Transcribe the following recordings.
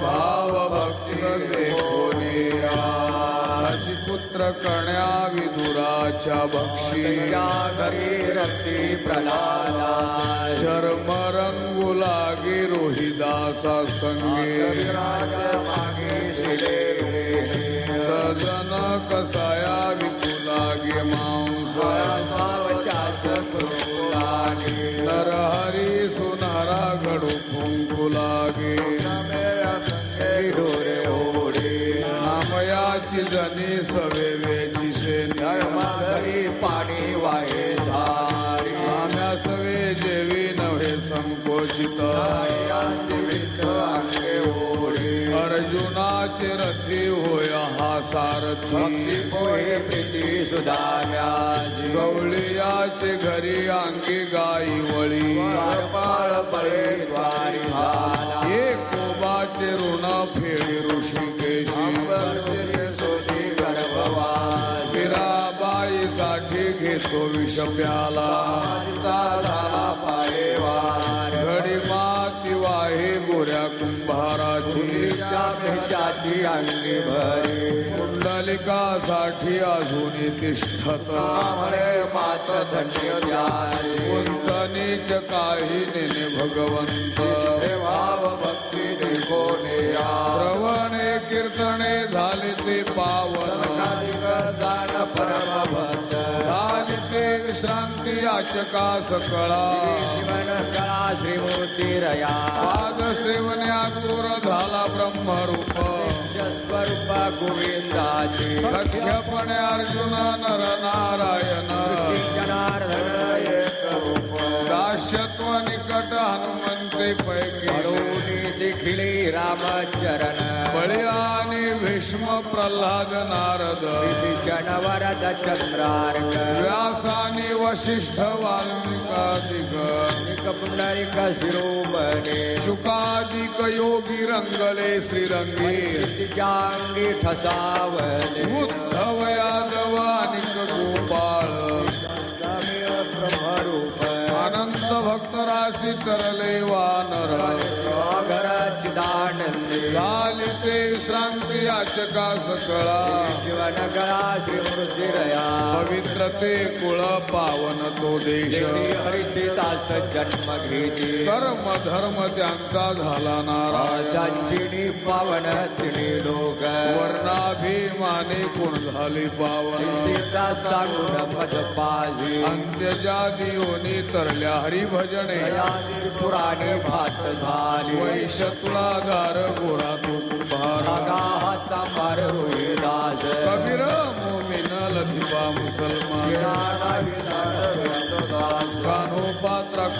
भाव भक्ती पुत्र कण्या विदुराच्या भक्षी रक्ती प्रल्हादा चर्म रंगू लागे रोहिदासा संगे मागे सजन कसाया नामयाची जनी सवेवेची शेनी धर्माधरी पाणी वाहे धारी. आम्या सवे जेवी नव्हे संकोचित. अंगे ओढे. अर्जुनाचे रथी होय हा सारथी. पोहे प्रीती सुधाम्याजी गवळियाचे घरी अंगी गाई वळी. पाळ पळे द्वारी घेतो विष प्याला। झाला पायवार घडी माती वाहे गोऱ्या कुंभाराची। मेच्याची अंगी भरी। कुंडलिकासाठी अजूनही तिष्ठत। मात धन्य उंच नीच काही नेने भगवंत। भाव भक्ती कोणे या श्रवणे कीर्तने झाले ते पावन। जाण परम भक्त। ते विश्रांती याचका सकळा जीवन कळा पाद सेवन्या क्रूर झाला ब्रह्मरूप. स्वरूप गोविंदाची. सख्यपणे अर्जुन नर नारायण दास्यत्व निकट हनुमंते पैकी देखील रामचरण. बळी आणि भीष्म प्रल्हाद नारद। विभीषण वरद चंद्रार्क व्यासानी वशिष्ठ वाल्मिकादिक। पुंडरिक शिरोमणे शुकादिक योगी रंगले श्रीरंगी। जांगी ठसावले उद्धव यादव अनिक गोपाळ। अनंत भक्त राशी करले वानर। सागर चिदानंदे विश्रांती याचका सकळा पवित्र ते कुळ पावन तो देश. हरिदास जन्म घेते कर्म धर्म त्यांचा झाला नारायण राजांची पावन तिने लोक. वर्णाभिमाने कोण झाली पावन. सीता सांगून पद पाजी अंत्यच्या दियोनी तरल्या हरिभजने. पुराणे भात झाली. वैश तुला धार गोरा तू हाता मार होई दास कबीर मोमिन लधिबा मुसलमान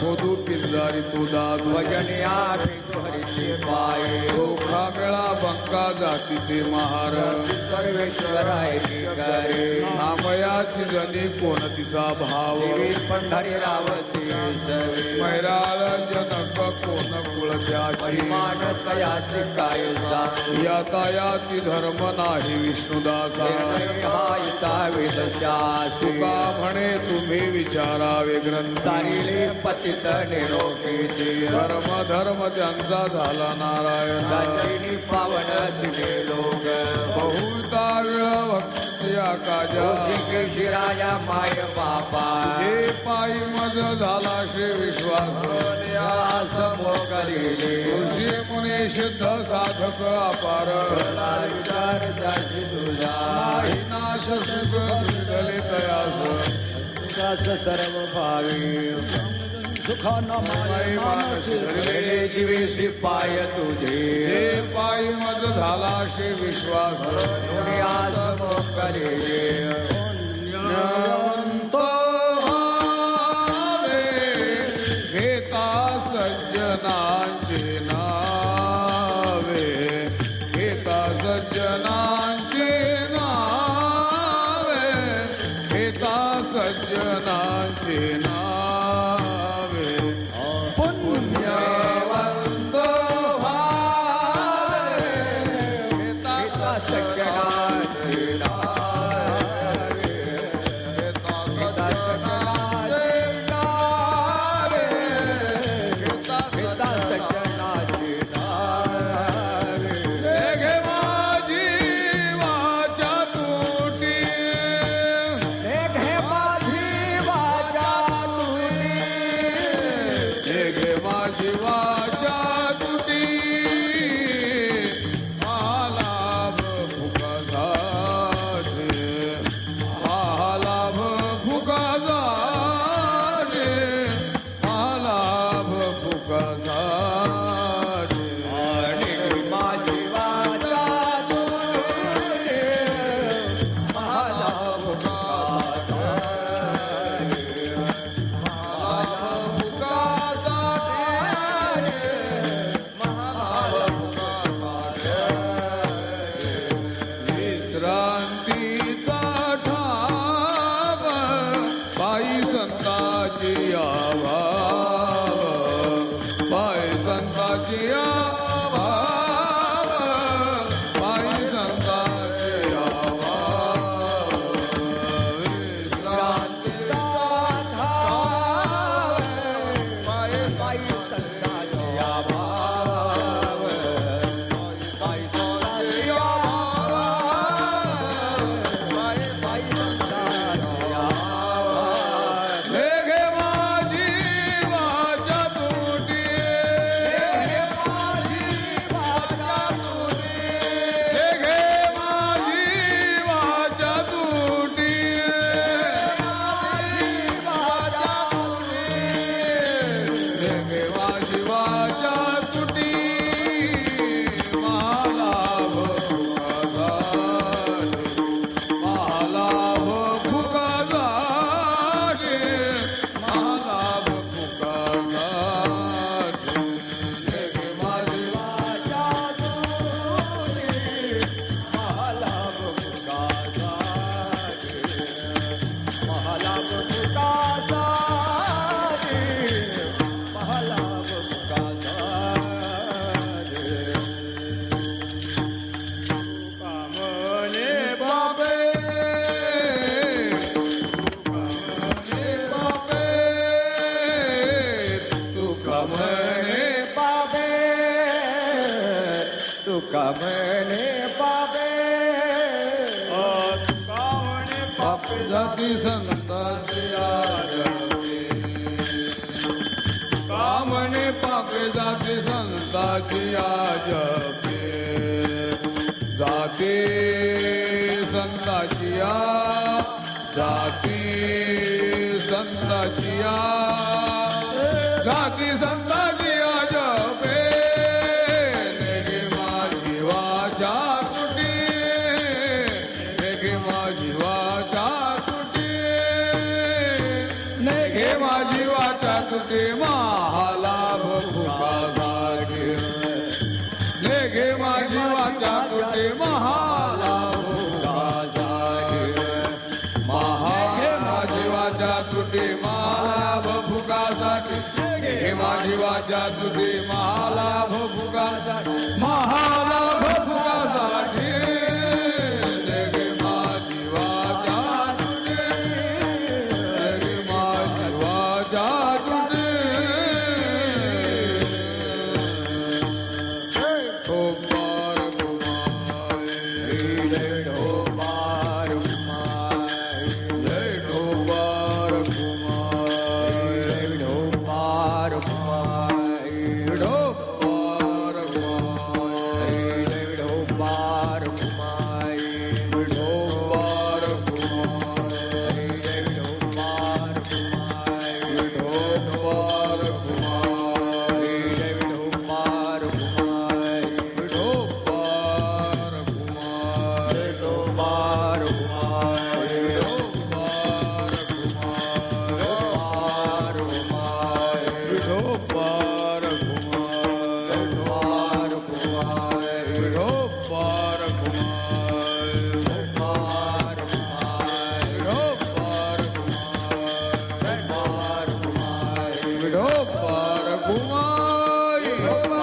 खोदू पिंजारी तू दादू भजनिया हरिचे पाये. चोखा मेळा बंका जातीचे महार. सर्वेश्वर ऐकी करे नामयाची जनी कोण तिचा भाव. पंढरी रावती मैराळ जनक कोण कुळ त्याची मान तयाचे काय यातायाती धर्म नाही विष्णुदासा. तुका म्हणे तुम्ही विचारावे ग्रंथ. चारिले पतित निरोगीचे धर्म धर्म त्यांचा झाला नारायण. पावन तिने लोक बहुता वेळ भक्तीच्या काजा ऋषिकेशी राजा माय बापा जे पायी मज झाला श्री विश्वास. ऋषी मुनी सिद्ध साधक अपार. नाश सुख दले तयास. विकास सर्व भावी सुखाना माय मानसे धरले जीवेशी पाय तुझे जे पायी मज झाला श्री विश्वास दुनियास lá. কামনে পাবে তু কামনে পাবে ও তু কামনে পাবে জাতি সন্ত जीवाचा तुटे. नाही घे तुटे माहाला नाही घे माझी वाचा तुटे महाला महाघे माझी वाचा तुटे महा भुकासाठी घे माझी तुटे महा Oh,